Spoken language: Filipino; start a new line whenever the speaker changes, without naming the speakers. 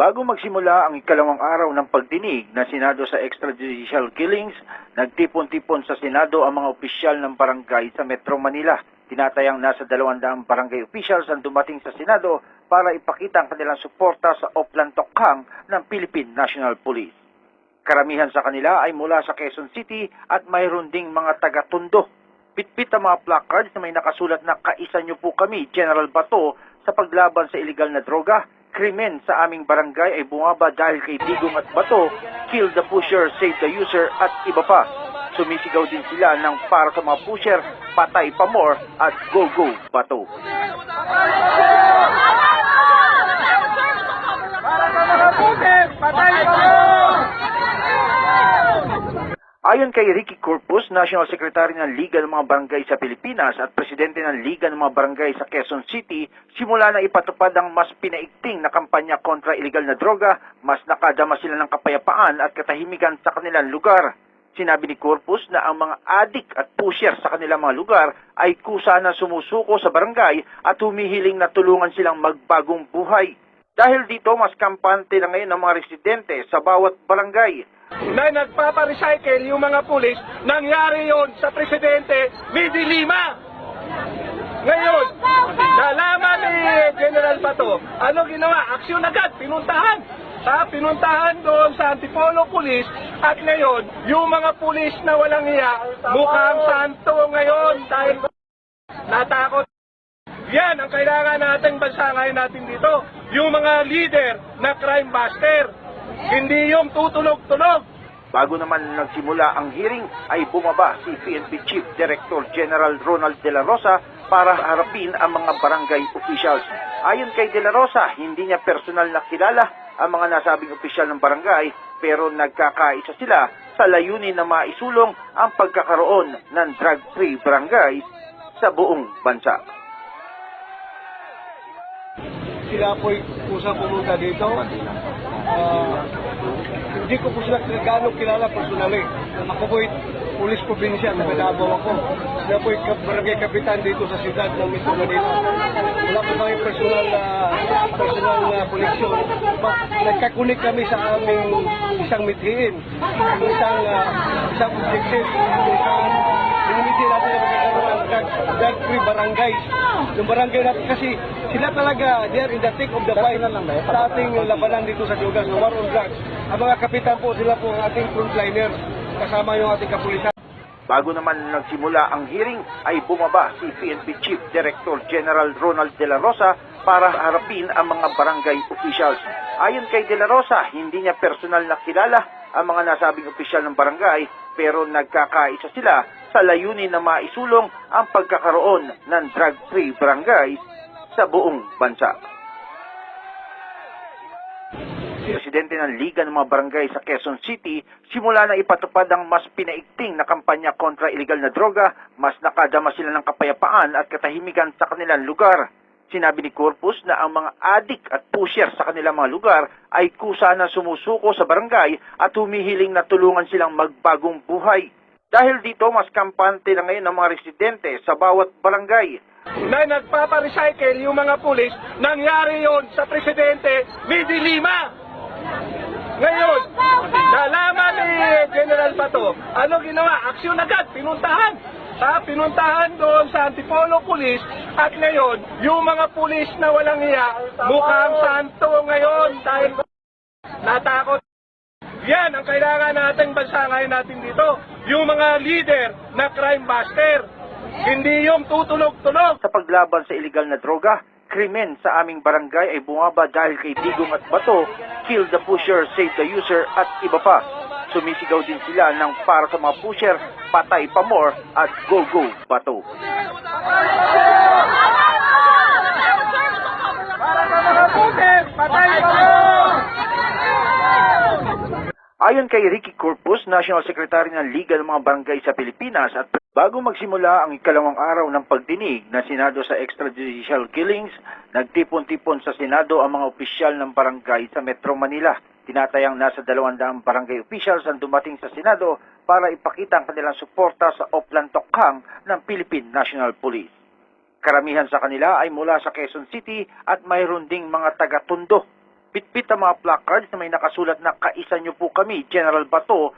Bago magsimula ang ikalawang araw ng pagdinig na Senado sa extrajudicial killings, nagtipon-tipon sa Senado ang mga opisyal ng barangay sa Metro Manila. Tinatayang nasa 200 barangay officials ang dumating sa Senado para ipakita ang kanilang suporta sa Oplan Tokhang ng Philippine National Police. Karamihan sa kanila ay mula sa Quezon City at mayroon ding mga taga-Tondo. Pitpit ang mga placards na may nakasulat na kaisa niyo po kami, General Bato, sa paglaban sa illegal na droga. Krimen sa aming barangay ay bumaba dahil kay Digong at Bato, kill the pusher, save the user at iba pa. Sumisigaw din sila ng para sa mga pusher, patay pa more at go go Bato. Ayon kay Ricky Corpus, National Secretary ng Liga ng mga Barangay sa Pilipinas at Presidente ng Liga ng mga Barangay sa Quezon City, simula na ipatupad ang mas pinaigting na kampanya kontra illegal na droga, mas nakadama sila ng kapayapaan at katahimikan sa kanilang lugar. Sinabi ni Corpus na ang mga adik at pusher sa kanilang mga lugar ay kusa na sumusuko sa barangay at humihiling na tulungan silang magbagong buhay. Dahil dito, mas kampante na ngayon ang mga residente sa bawat barangay
na nagpaparecycle yung mga pulis, nangyari yon sa Presidente Midi Lima. Ngayon, nalaman ni General Bato, ano ginawa? Aksyon agad, pinuntahan. Sa pinuntahan doon sa Antipolo Police at ngayon, yung mga pulis na walang iya, mukhang santo ngayon dahil natakot. Yan ang kailangan nating bansa ngayon natin dito. Yung mga leader na crime buster. Hindi yung tutulog-tulog.
Bago naman nagsimula ang hearing ay bumaba si PNP Chief Director General Ronald De La Rosa para harapin ang mga barangay officials. Ayon kay De La Rosa, hindi niya personal na kilala ang mga nasabing opisyal ng barangay pero nagkakaisa sila sa layunin na maisulong ang pagkakaroon ng drug-free barangays sa buong bansa.
Sila po'y kusang pumunta dito. Ah, hindi ko po sila gaano kilala personally. Ako po'y pulis probinsya, nagadabaw ako. Sila po'y barangay kapitan dito sa siyudad ng Metro Manila. Wala po kami personal na personal na koneksyon. But nagkakunik kami sa aming isang mithiin. Isang, uh, isang objective. Isang Minimiti natin na magkakaroon ng drug- drug-free barangays. Yung barangay natin kasi sila talaga, they are in the thick of the fight sa ating labanan dito sa Dugas, sa war on drugs. Ang mga kapitan po, sila po ang ating frontliners kasama yung ating kapulisan.
Bago naman nagsimula ang hearing ay bumaba si PNP Chief Director General Ronald De La Rosa para harapin ang mga barangay officials. Ayon kay De La Rosa, hindi niya personal na kilala ang mga nasabing opisyal ng barangay pero nagkakaisa sila sa layunin na maisulong ang pagkakaroon ng drug-free barangays sa buong bansa. Presidente ng Liga ng mga Barangay sa Quezon City, simula na ipatupad ang mas pinaigting na kampanya kontra illegal na droga, mas nakadama sila ng kapayapaan at katahimikan sa kanilang lugar. Sinabi ni Corpus na ang mga adik at pusher sa kanilang mga lugar ay kusa na sumusuko sa barangay at humihiling na tulungan silang magbagong buhay. Dahil dito, mas kampante na ngayon ang mga residente sa bawat barangay.
Na nagpaparecycle yung mga pulis, nangyari yon sa Presidente Midi Lima. Ngayon, nalaman ni General Bato, ano ginawa? Aksyon agad, pinuntahan. Sa pinuntahan doon sa Antipolo Police at ngayon, yung mga pulis na walang iya, mukhang santo ngayon dahil natakot. Yan ang kailangan nating bansa ngayon natin dito. Yung mga leader na crime buster. Hindi yung tutulog-tulog.
Sa paglaban sa illegal na droga, krimen sa aming barangay ay bumaba dahil kay Digong at Bato, kill the pusher, save the user at iba pa. Sumisigaw din sila ng para sa mga pusher, patay pa more at go go Bato. Ayon kay Ricky Corpus, National Secretary ng Liga ng mga Barangay sa Pilipinas at bago magsimula ang ikalawang araw ng pagdinig na Senado sa extrajudicial killings, nagtipon-tipon sa Senado ang mga opisyal ng barangay sa Metro Manila. Tinatayang nasa 200 barangay officials ang dumating sa Senado para ipakita ang kanilang suporta sa Oplan Tokhang ng Philippine National Police. Karamihan sa kanila ay mula sa Quezon City at mayroon ding mga taga-Tondo. Bitbit ang mga placards na may nakasulat na kaisa niyo po kami, General Bato,